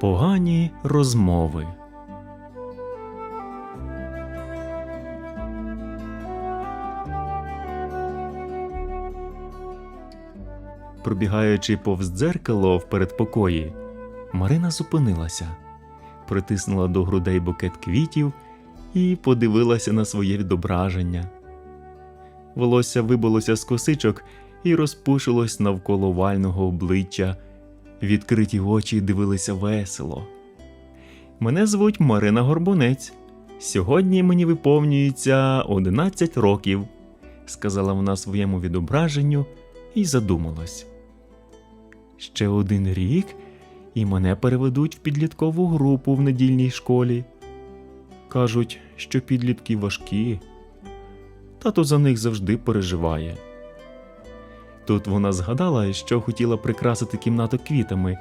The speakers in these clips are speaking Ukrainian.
Погані розмови. Пробігаючи повз дзеркало в передпокої, Марина зупинилася, притиснула до грудей букет квітів і подивилася на своє відображення. Волосся вибилося з косичок і розпушилось навколо вального обличчя. Відкриті очі дивилися весело. Мене звуть Марина Горбунець. Сьогодні мені виповнюється 11 років, сказала вона своєму відображенню і задумалась. Ще один рік, і мене переведуть в підліткову групу в недільній школі. Кажуть, що підлітки важкі. Тато за них завжди переживає. Тут вона згадала, що хотіла прикрасити кімнату квітами,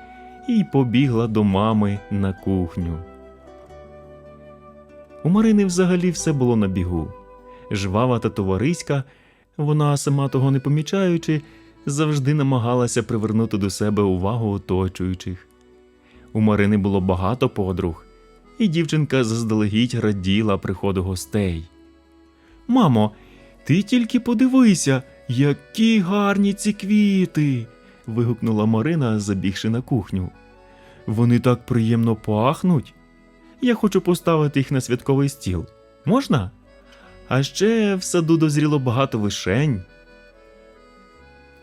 і побігла до мами на кухню. У Марини взагалі все було на бігу. Жвава та товариська, вона, сама того не помічаючи, завжди намагалася привернути до себе увагу оточуючих. У Марини було багато подруг, і дівчинка заздалегідь раділа приходу гостей. Мамо, ти тільки подивися, які гарні ці квіти. вигукнула Марина, забігши на кухню. Вони так приємно пахнуть. Я хочу поставити їх на святковий стіл. Можна? А ще в саду дозріло багато вишень.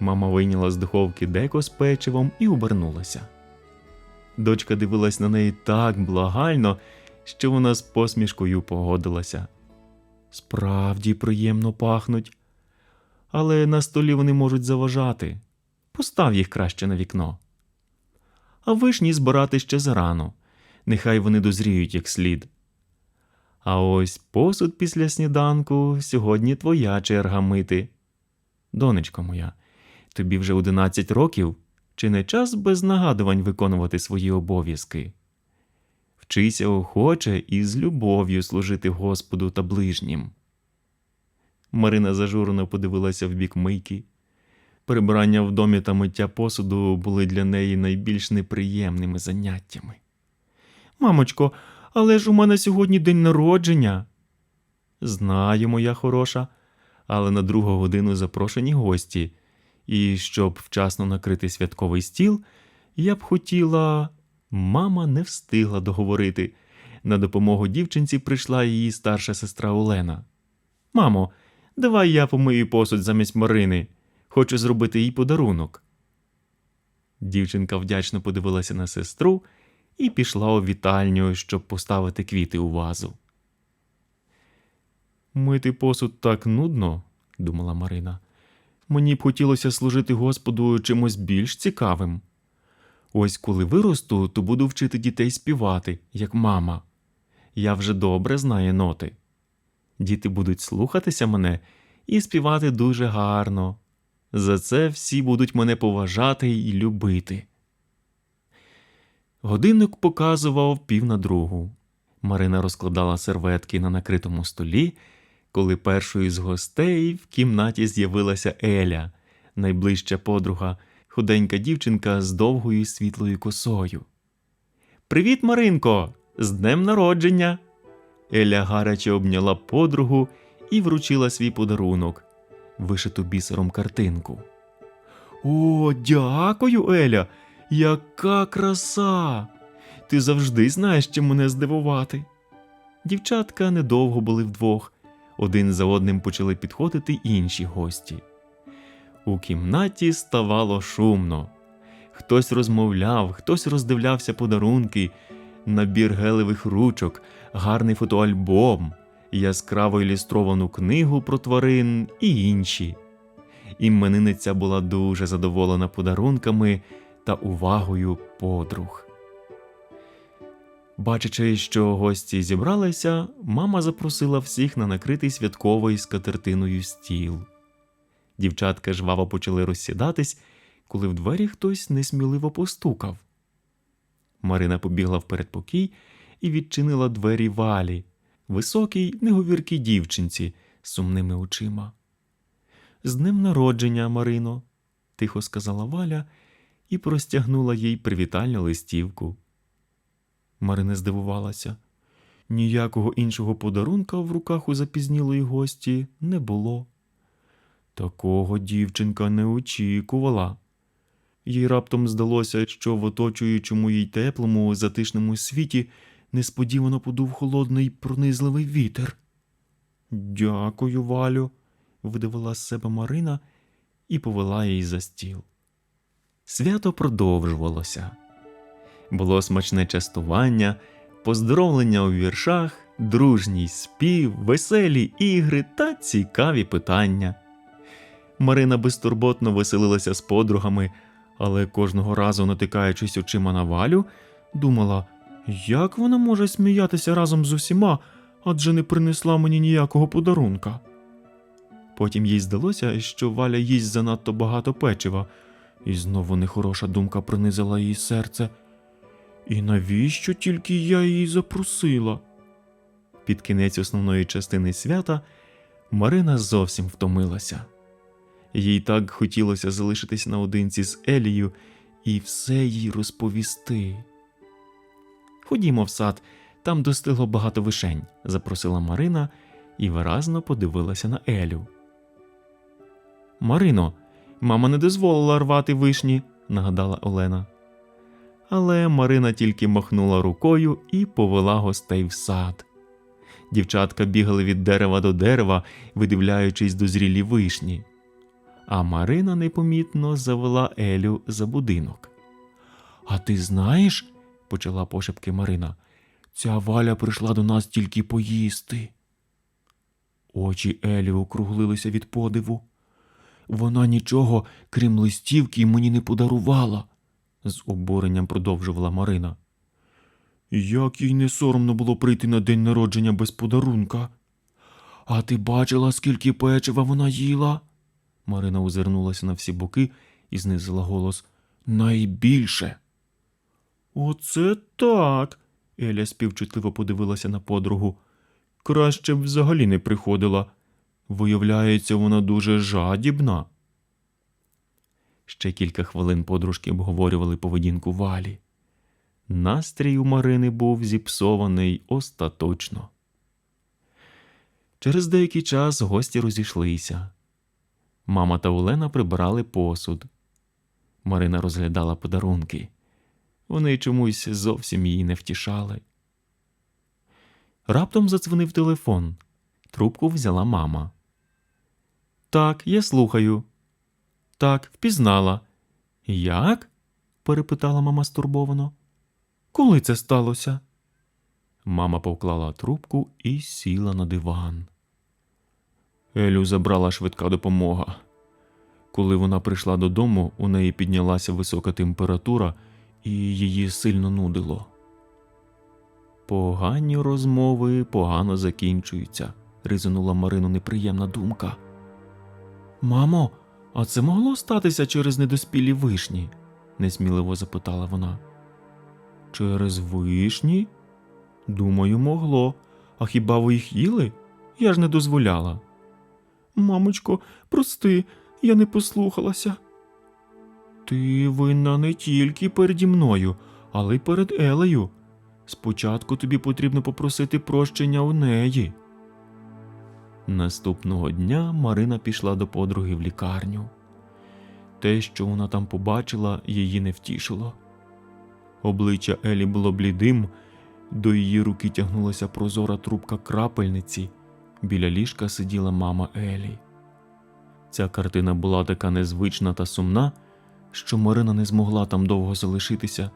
Мама вийняла з духовки деко з печивом і обернулася. Дочка дивилась на неї так благально, що вона з посмішкою погодилася. Справді приємно пахнуть, але на столі вони можуть заважати. Постав їх краще на вікно. А вишні збирати ще зарано, нехай вони дозріють як слід. А ось посуд після сніданку сьогодні твоя черга мити. Донечко моя, тобі вже 11 років, чи не час без нагадувань виконувати свої обов'язки? Вчися охоче і з любов'ю служити Господу та ближнім. Марина зажурено подивилася в бік мийки. Прибирання в домі та миття посуду були для неї найбільш неприємними заняттями. Мамочко, але ж у мене сьогодні день народження. Знаю, моя хороша, але на другу годину запрошені гості, і щоб вчасно накрити святковий стіл, я б хотіла. Мама не встигла договорити. На допомогу дівчинці прийшла її старша сестра Олена. Мамо, давай я помию посуд замість Марини. Хочу зробити їй подарунок. Дівчинка вдячно подивилася на сестру і пішла у вітальню, щоб поставити квіти у вазу. Мити посуд так нудно, думала Марина. Мені б хотілося служити Господу чимось більш цікавим. Ось коли виросту, то буду вчити дітей співати, як мама. Я вже добре знаю ноти. Діти будуть слухатися мене і співати дуже гарно. За це всі будуть мене поважати і любити. Годинник показував пів на другу. Марина розкладала серветки на накритому столі, коли першою з гостей в кімнаті з'явилася Еля, найближча подруга, худенька дівчинка з довгою світлою косою. Привіт, Маринко! З днем народження! Еля гаряче обняла подругу і вручила свій подарунок, вишиту бісером картинку. О, дякую, Еля! Яка краса! Ти завжди знаєш, чим мене здивувати. Дівчатка недовго були вдвох, один за одним почали підходити інші гості. У кімнаті ставало шумно. Хтось розмовляв, хтось роздивлявся подарунки, набір гелевих ручок, гарний фотоальбом, яскраво ілюстровану книгу про тварин і інші. Іменинниця була дуже задоволена подарунками та увагою подруг. Бачачи, що гості зібралися, мама запросила всіх на накритий святковий скатертиною стіл. Дівчатка жваво почали розсідатись, коли в двері хтось несміливо постукав. Марина побігла в передпокій і відчинила двері валі, високій, неговіркій дівчинці з сумними очима. З днем народження, Марино, тихо сказала Валя і простягнула їй привітальну листівку. Марина здивувалася. Ніякого іншого подарунка в руках у запізнілої гості не було. Такого дівчинка не очікувала. Їй раптом здалося, що в оточуючому їй теплому, затишному світі несподівано подув холодний пронизливий вітер. Дякую, Валю, видавила з себе Марина і повела її за стіл. Свято продовжувалося. Було смачне частування, поздоровлення у віршах, дружній спів, веселі ігри та цікаві питання. Марина безтурботно веселилася з подругами, але кожного разу, натикаючись очима на валю, думала, як вона може сміятися разом з усіма, адже не принесла мені ніякого подарунка. Потім їй здалося, що Валя їсть занадто багато печива, і знову нехороша думка пронизила її серце. І навіщо тільки я її запросила? Під кінець основної частини свята Марина зовсім втомилася. Їй так хотілося залишитись наодинці з Елією і все їй розповісти. Ходімо в сад, там достигло багато вишень, запросила Марина і виразно подивилася на Елю. Марино, мама не дозволила рвати вишні, нагадала Олена. Але Марина тільки махнула рукою і повела гостей в сад. Дівчатка бігали від дерева до дерева, видивляючись дозрілі вишні. А Марина непомітно завела Елю за будинок. А ти знаєш, почала пошепки Марина, ця валя прийшла до нас тільки поїсти. Очі Елі округлилися від подиву. Вона нічого, крім листівки, мені не подарувала, з обуренням продовжувала Марина. Як їй не соромно було прийти на день народження без подарунка. А ти бачила, скільки печива вона їла? Марина озирнулася на всі боки і знизила голос найбільше. Оце так. Еля співчутливо подивилася на подругу. Краще б взагалі не приходила. Виявляється, вона дуже жадібна. Ще кілька хвилин подружки обговорювали поведінку валі. Настрій у Марини був зіпсований остаточно. Через деякий час гості розійшлися. Мама та Олена прибирали посуд. Марина розглядала подарунки. Вони чомусь зовсім її не втішали. Раптом задзвонив телефон. Трубку взяла мама. Так, я слухаю. Так, впізнала. Як? перепитала мама стурбовано. Коли це сталося? Мама поклала трубку і сіла на диван. Елю забрала швидка допомога. Коли вона прийшла додому, у неї піднялася висока температура і її сильно нудило. Погані розмови погано закінчуються, ризонула Марину неприємна думка. Мамо, а це могло статися через недоспілі вишні? несміливо запитала вона. Через вишні? Думаю, могло. А хіба ви їх їли? Я ж не дозволяла. Мамочко, прости, я не послухалася. Ти винна не тільки переді мною, але й перед Елею. Спочатку тобі потрібно попросити прощення у неї. Наступного дня Марина пішла до подруги в лікарню. Те, що вона там побачила, її не втішило. Обличчя Елі було блідим, до її руки тягнулася прозора трубка крапельниці. Біля ліжка сиділа мама Елі. Ця картина була така незвична та сумна, що Марина не змогла там довго залишитися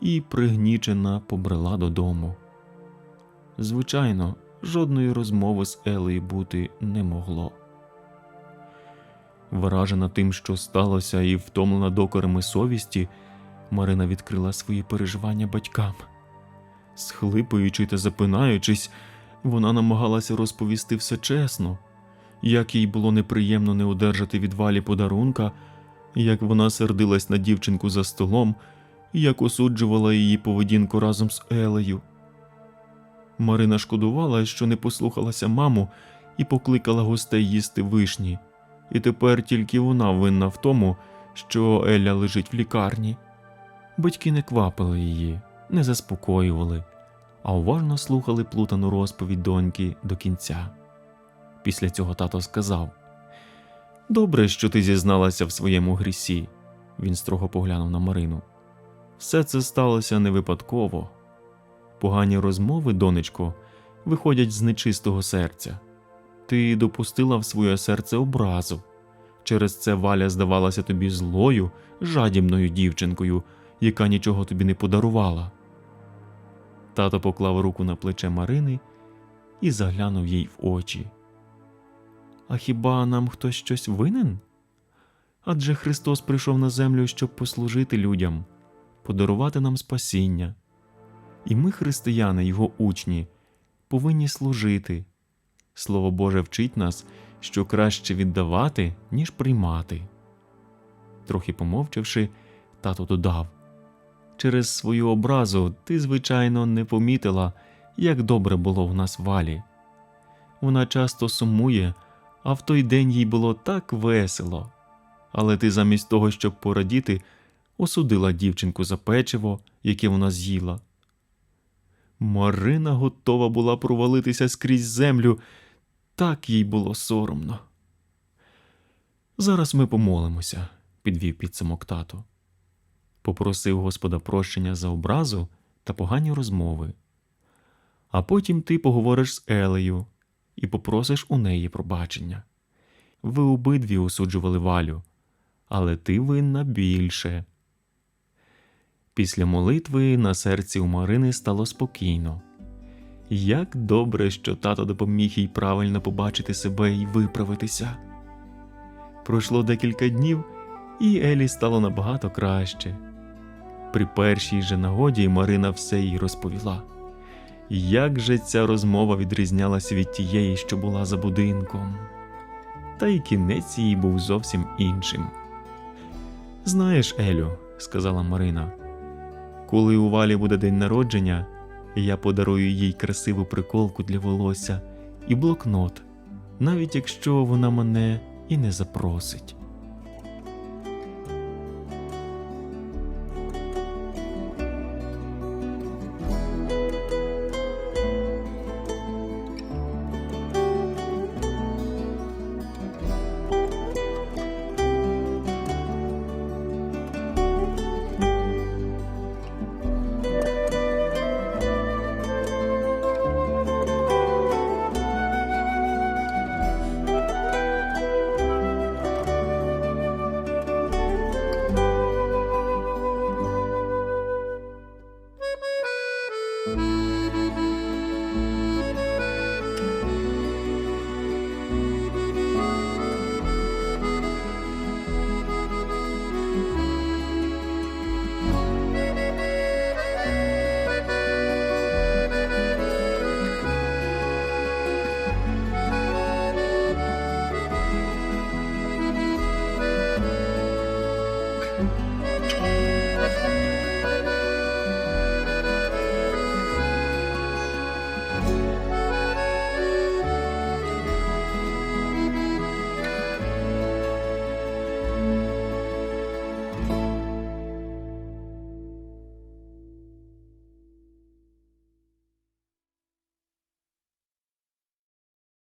і пригнічена побрела додому. Звичайно, жодної розмови з Елею бути не могло. Вражена тим, що сталося, і втомлена докорами совісті, Марина відкрила свої переживання батькам. Схлипуючи та запинаючись, вона намагалася розповісти все чесно, як їй було неприємно не одержати від валі подарунка, як вона сердилась на дівчинку за столом, як осуджувала її поведінку разом з Елею. Марина шкодувала, що не послухалася маму і покликала гостей їсти вишні, і тепер тільки вона винна в тому, що Еля лежить в лікарні. Батьки не квапили її, не заспокоювали, а уважно слухали плутану розповідь доньки до кінця. Після цього тато сказав: Добре, що ти зізналася в своєму грісі. Він строго поглянув на Марину. Все це сталося не випадково. Погані розмови, донечко, виходять з нечистого серця. Ти допустила в своє серце образу. Через це Валя здавалася тобі злою, жадібною дівчинкою, яка нічого тобі не подарувала. Тато поклав руку на плече Марини і заглянув їй в очі. А хіба нам хтось щось винен? Адже Христос прийшов на землю, щоб послужити людям, подарувати нам спасіння. І ми, християни, його учні, повинні служити. Слово Боже вчить нас, що краще віддавати, ніж приймати. Трохи помовчавши, тато додав через свою образу ти, звичайно, не помітила, як добре було в нас валі. Вона часто сумує, а в той день їй було так весело. Але ти замість того, щоб порадіти, осудила дівчинку за печиво, яке вона з'їла. Марина готова була провалитися скрізь землю, так їй було соромно. Зараз ми помолимося, підвів підсумок тато. Попросив Господа прощення за образу та погані розмови. А потім ти поговориш з Елею і попросиш у неї пробачення. Ви обидві осуджували валю, але ти винна більше. Після молитви на серці у Марини стало спокійно. Як добре, що тато допоміг їй правильно побачити себе і виправитися. Пройшло декілька днів, і Елі стало набагато краще. При першій же нагоді Марина все їй розповіла. Як же ця розмова відрізнялася від тієї, що була за будинком, та й кінець її був зовсім іншим. Знаєш, Елю, сказала Марина, коли у Валі буде день народження, я подарую їй красиву приколку для волосся і блокнот, навіть якщо вона мене і не запросить.